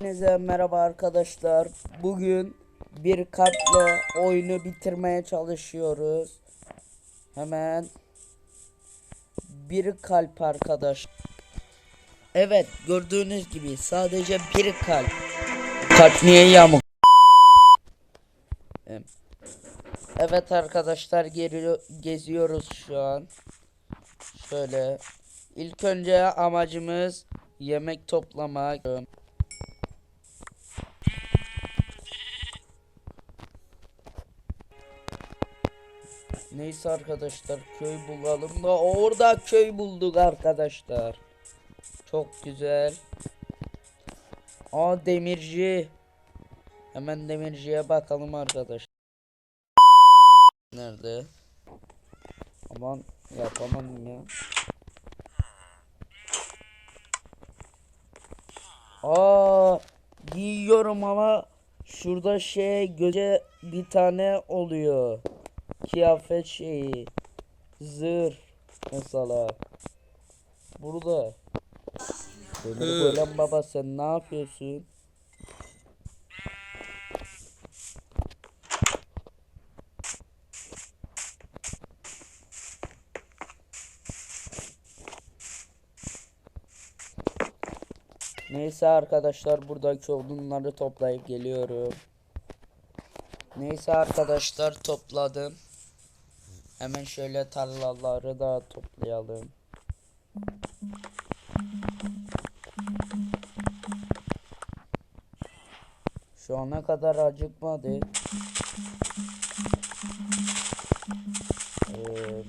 Hepinize merhaba arkadaşlar. Bugün bir kalple oyunu bitirmeye çalışıyoruz. Hemen bir kalp arkadaş. Evet gördüğünüz gibi sadece bir kalp. Kalp niye yamuk? Evet arkadaşlar geziyoruz şu an. Şöyle ilk önce amacımız yemek toplamak. Neyse arkadaşlar köy bulalım da orada köy bulduk arkadaşlar. Çok güzel. Aa demirci. Hemen demirciye bakalım arkadaşlar. Nerede? Aman yapamadım ya. Aa giyiyorum ama şurada şey göze bir tane oluyor kıyafet şeyi zırh mesela burada Demir Golem baba sen ne yapıyorsun? Neyse arkadaşlar buradaki odunları toplayıp geliyorum. Neyse arkadaşlar topladım. Hemen şöyle tarlaları da toplayalım. Şu ana kadar acıkmadı. Ee,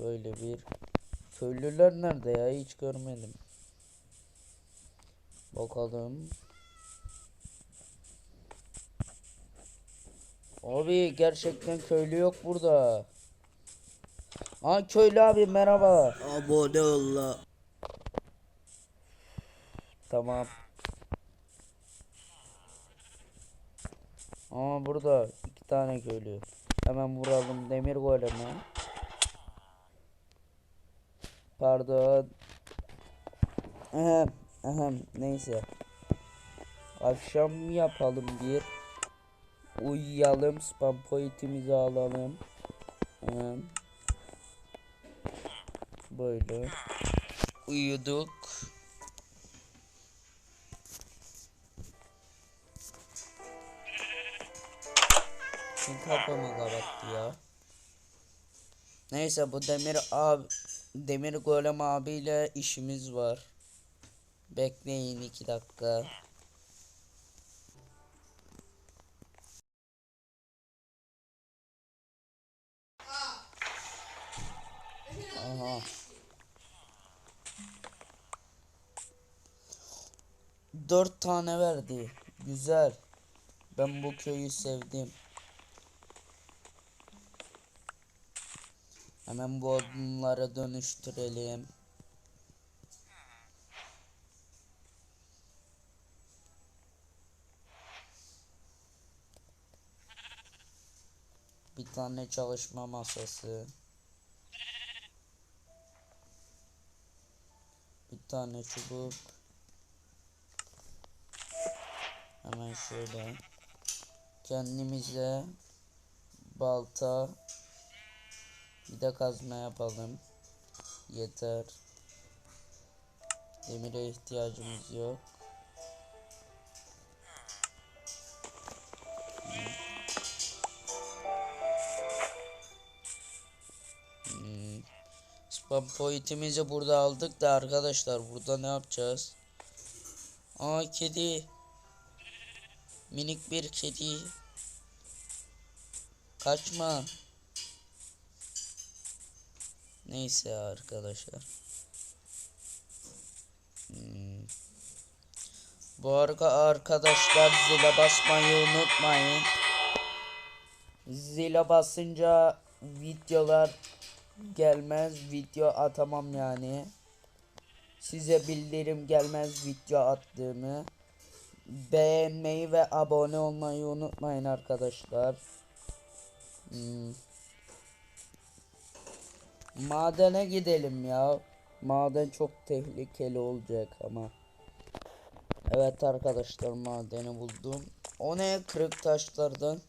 böyle bir köylüler nerede ya hiç görmedim. Bakalım. Abi gerçekten köylü yok burada. Aa köylü abi merhaba. Abone ol. Tamam. Aa burada iki tane köylü. Hemen vuralım demir golemi. Pardon. Ahem, ahem, neyse. Akşam yapalım bir. Uyuyalım, spam pointimizi alalım. Böyle. Uyuduk. Kim kapımı kapattı ya? Neyse bu Demir abi Demir Golem abiyle işimiz var. Bekleyin iki dakika. 4 tane verdi. Güzel. Ben bu köyü sevdim. Hemen bu odunlara dönüştürelim. Bir tane çalışma masası. Bir tane çubuk. Hemen şöyle. Kendimize balta bir de kazma yapalım. Yeter. Demire ihtiyacımız yok. Hmm. Spam pointimizi burada aldık da arkadaşlar burada ne yapacağız? Aa kedi. Minik bir kedi. Kaçma. Neyse arkadaşlar. Hmm. Bu arada arkadaşlar zile basmayı unutmayın. Zile basınca videolar gelmez. Video atamam yani. Size bildirim gelmez video attığımı. Beğenmeyi ve abone olmayı unutmayın arkadaşlar. Hmm. Madene gidelim ya. Maden çok tehlikeli olacak ama. Evet arkadaşlar madeni buldum. O ne kırık taşlardan.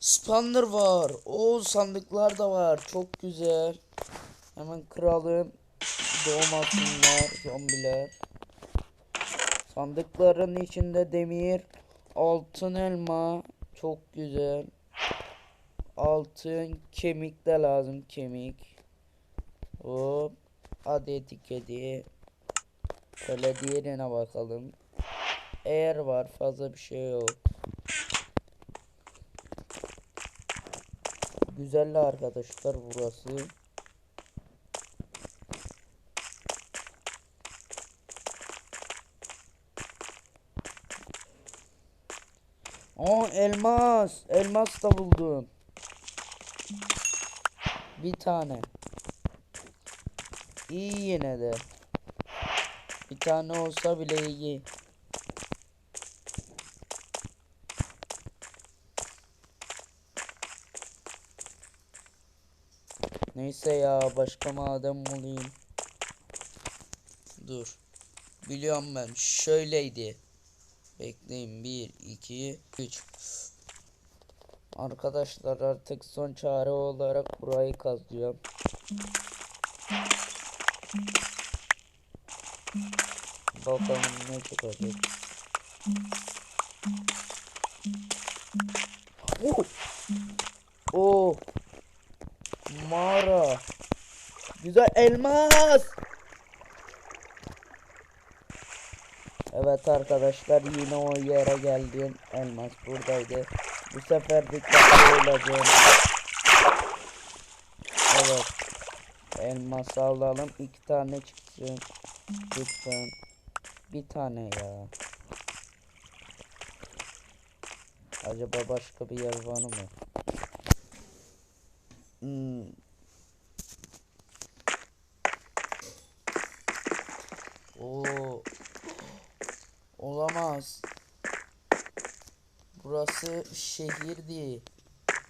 Spanner var. O sandıklar da var. Çok güzel. Hemen kıralım. Doğmasınlar zombiler. Sandıkların içinde demir, altın elma. Çok güzel. Altın kemik de lazım kemik. Hop. Hadi etiketi. Şöyle diğerine bakalım. Eğer var fazla bir şey yok. Güzel arkadaşlar burası. Aa elmas. Elmas da buldum. Bir tane. İyi yine de. Bir tane olsa bile iyi. Neyse ya başka maden bulayım. Dur. Biliyorum ben. Şöyleydi. Bekleyin. 1, 2, 3. Arkadaşlar artık son çare olarak burayı kazıyorum. Bakalım ne çıkacak. Oh! Oh! Mağara. Güzel elmas. Evet arkadaşlar yine o yere geldim. Elmas buradaydı. Bu sefer dikkatli olacağım. Evet. Elmas alalım. iki tane çıksın. Lütfen. Bir tane ya. Acaba başka bir yer var mı? Hmm. Oo. Olamaz. Burası şehirdi.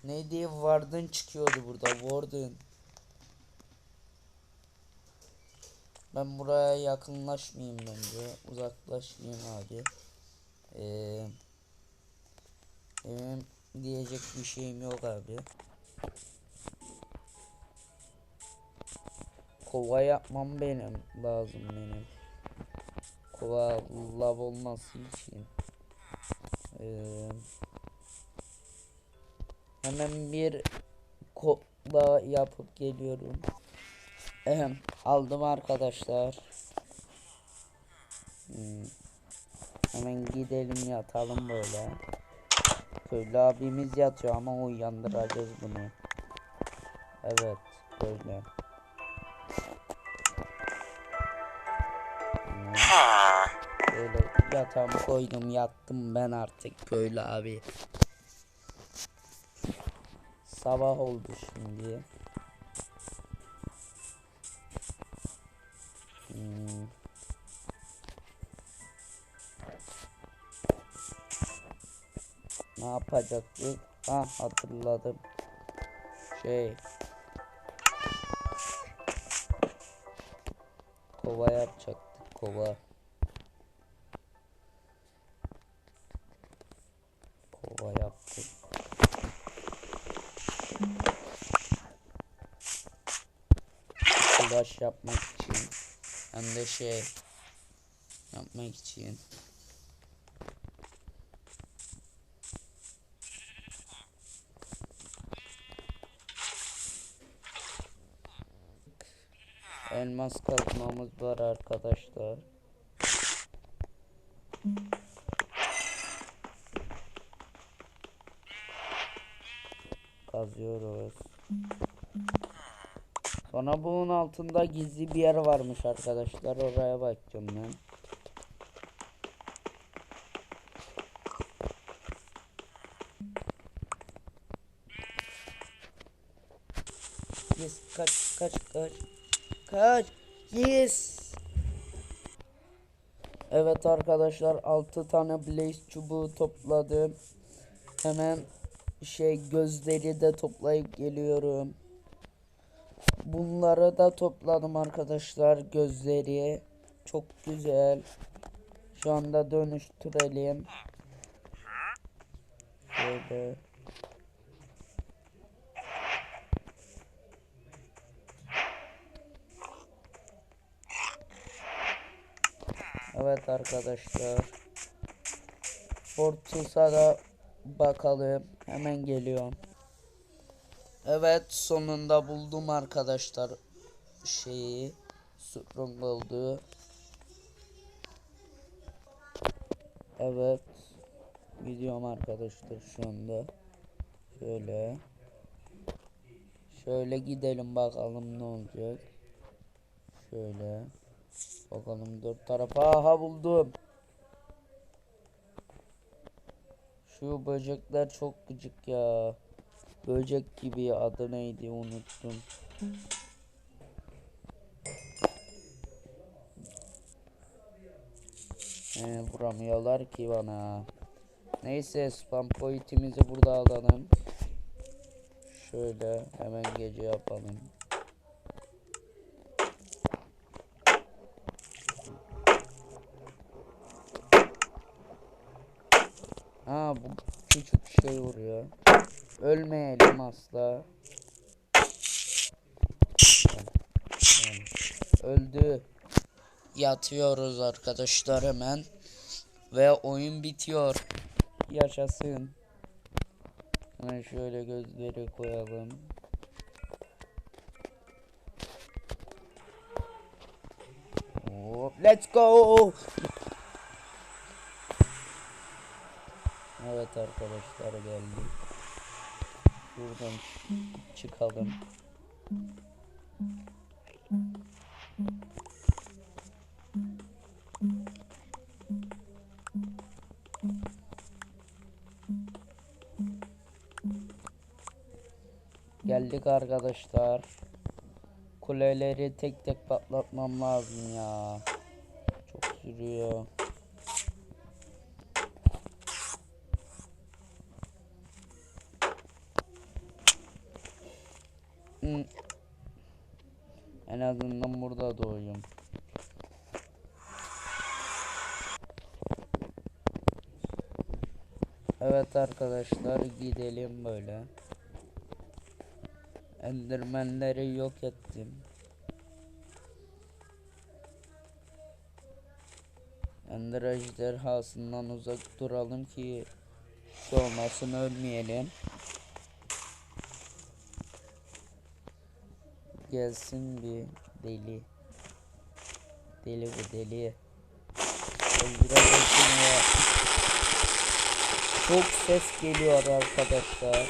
Neydi? Warden çıkıyordu burada. Warden. Ben buraya yakınlaşmayayım bence. Uzaklaşayım abi. Ee, benim diyecek bir şeyim yok abi. Kova yapmam benim lazım benim. Kova lav olması için. Ee, hemen bir kova yapıp geliyorum. Ehem, aldım arkadaşlar. Hmm. Hemen gidelim yatalım böyle. Köylü abimiz yatıyor ama uyandıracağız bunu. Evet böyle. Hmm. Böyle yatağımı koydum yattım ben artık köylü abi. Sabah oldu şimdi. Hmm. Ne yapacaktık? Ah hatırladım. Şey. Kova yapacaktık. Kova Flash yapmak için hem de şey yapmak için elmas kazmamız var arkadaşlar. Kazıyoruz. Sonra bunun altında gizli bir yer varmış arkadaşlar. Oraya bakacağım ben. Yes kaç kaç kaç. Kaç. Yes. Evet arkadaşlar 6 tane blaze çubuğu topladım. Hemen şey gözleri de toplayıp geliyorum. Bunları da topladım arkadaşlar. Gözleri çok güzel. Şu anda dönüştürelim. Şöyle. Evet arkadaşlar. Fortus'a da bakalım. Hemen geliyorum. Evet sonunda buldum arkadaşlar şeyi Stronghold'u. Evet gidiyorum arkadaşlar şu anda. Şöyle. Şöyle gidelim bakalım ne olacak. Şöyle. Bakalım dört tarafa. Aha buldum. Şu böcekler çok gıcık ya. Böcek gibi adı neydi unuttum. Ee, vuramıyorlar ki bana. Neyse spam pointimizi burada alalım. Şöyle hemen gece yapalım. Ha bu küçük şey vuruyor. Ölmeyelim asla. Öldü. Yatıyoruz arkadaşlar hemen. Ve oyun bitiyor. Yaşasın. Hemen şöyle gözleri koyalım. Hop, let's go. Evet arkadaşlar geldik. Buradan çıkalım. Geldik arkadaşlar. Kuleleri tek tek patlatmam lazım ya. Çok sürüyor. En azından burada doğuyum. Evet arkadaşlar gidelim böyle. Endermenleri yok ettim. Ender ejderhasından uzak duralım ki şey olmasın ölmeyelim. Gelsin bir deli. Deli bu deli. Çok ses geliyor arkadaşlar.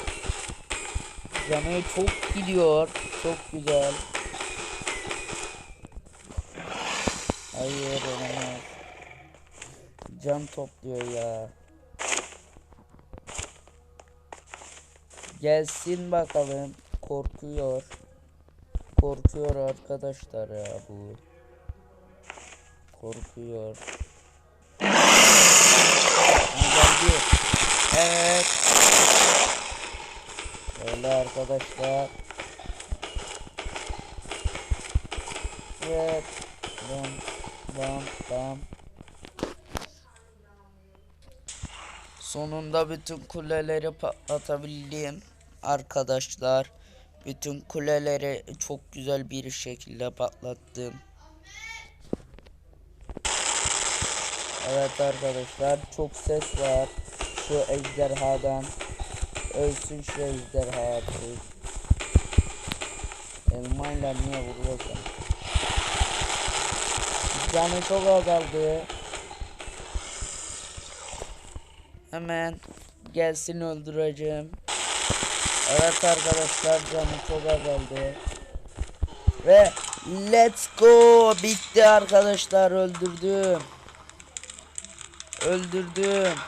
Canı çok gidiyor. Çok güzel. Hayır olamaz. Can topluyor ya. Gelsin bakalım. Korkuyor. Korkuyor arkadaşlar ya bu. Korkuyor. Geldi. Evet. Öyle arkadaşlar. Evet. Bam bam bam. Sonunda bütün kuleleri patlatabildim arkadaşlar. Bütün kuleleri çok güzel bir şekilde patlattım. Evet arkadaşlar çok ses var şu ejderhadan. Ölsün şu ejderha. Elmayla niye vuruyorsun? Canı çok azaldı. Hemen gelsin öldüreceğim. Evet arkadaşlar canı çok azaldı. Ve let's go bitti arkadaşlar öldürdüm. Öldürdüm.